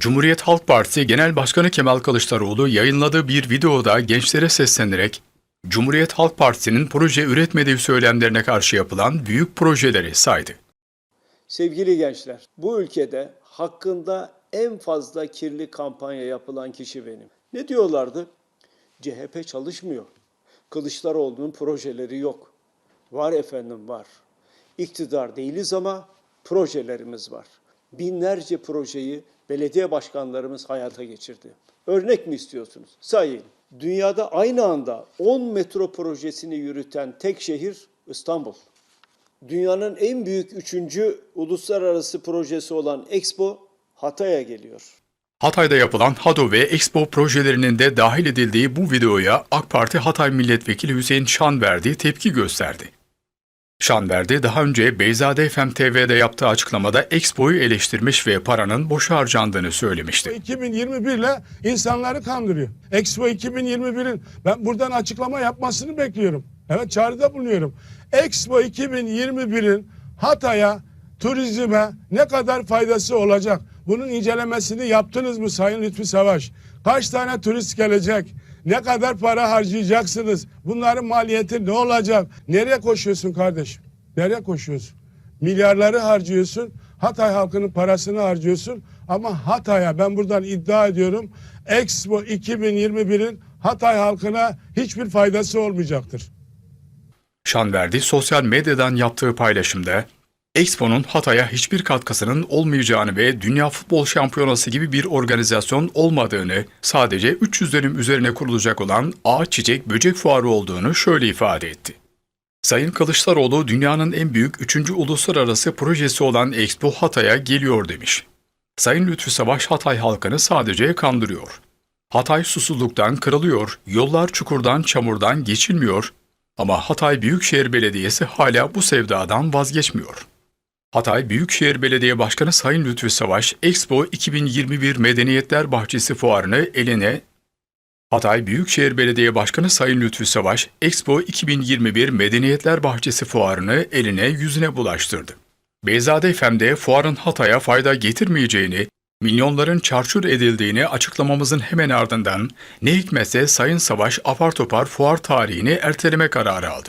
Cumhuriyet Halk Partisi Genel Başkanı Kemal Kılıçdaroğlu yayınladığı bir videoda gençlere seslenerek Cumhuriyet Halk Partisi'nin proje üretmediği söylemlerine karşı yapılan büyük projeleri saydı. Sevgili gençler, bu ülkede hakkında en fazla kirli kampanya yapılan kişi benim. Ne diyorlardı? CHP çalışmıyor. Kılıçdaroğlu'nun projeleri yok. Var efendim var. İktidar değiliz ama projelerimiz var. Binlerce projeyi belediye başkanlarımız hayata geçirdi. Örnek mi istiyorsunuz? Sayın. Dünyada aynı anda 10 metro projesini yürüten tek şehir İstanbul. Dünyanın en büyük üçüncü uluslararası projesi olan Expo Hatay'a geliyor. Hatay'da yapılan HADO ve Expo projelerinin de dahil edildiği bu videoya AK Parti Hatay Milletvekili Hüseyin Şanverdi tepki gösterdi. Şanverdi daha önce Beyzade FM TV'de yaptığı açıklamada Expo'yu eleştirmiş ve paranın boşa harcandığını söylemişti. 2021 ile insanları kandırıyor. Expo 2021'in ben buradan açıklama yapmasını bekliyorum. Evet çağrıda bulunuyorum. Expo 2021'in Hatay'a, turizme ne kadar faydası olacak? Bunun incelemesini yaptınız mı Sayın Lütfi Savaş? Kaç tane turist gelecek? Ne kadar para harcayacaksınız? Bunların maliyeti ne olacak? Nereye koşuyorsun kardeşim? Nereye koşuyorsun? Milyarları harcıyorsun. Hatay halkının parasını harcıyorsun. Ama Hatay'a ben buradan iddia ediyorum. Expo 2021'in Hatay halkına hiçbir faydası olmayacaktır. Şanverdi sosyal medyadan yaptığı paylaşımda Expo'nun Hatay'a hiçbir katkısının olmayacağını ve Dünya Futbol Şampiyonası gibi bir organizasyon olmadığını, sadece 300 dönüm üzerine kurulacak olan ağaç çiçek böcek fuarı olduğunu şöyle ifade etti. Sayın Kılıçdaroğlu dünyanın en büyük 3. uluslararası projesi olan Expo Hatay'a geliyor demiş. Sayın Lütfü Savaş Hatay halkını sadece kandırıyor. Hatay susuzluktan kırılıyor, yollar çukurdan çamurdan geçilmiyor ama Hatay Büyükşehir Belediyesi hala bu sevdadan vazgeçmiyor. Hatay Büyükşehir Belediye Başkanı Sayın Lütfü Savaş, Expo 2021 Medeniyetler Bahçesi fuarını eline Hatay Büyükşehir Belediye Başkanı Sayın Lütfü Savaş, Expo 2021 Medeniyetler Bahçesi fuarını eline yüzüne bulaştırdı. Beyzade FM'de fuarın Hatay'a fayda getirmeyeceğini, milyonların çarçur edildiğini açıklamamızın hemen ardından ne hikmetse Sayın Savaş apar topar fuar tarihini erteleme kararı aldı.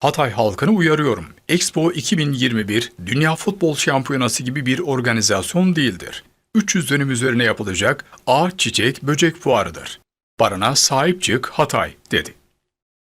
Hatay halkını uyarıyorum. Expo 2021 Dünya Futbol Şampiyonası gibi bir organizasyon değildir. 300 dönüm üzerine yapılacak ağaç çiçek böcek fuarıdır. Barına sahip çık Hatay dedi.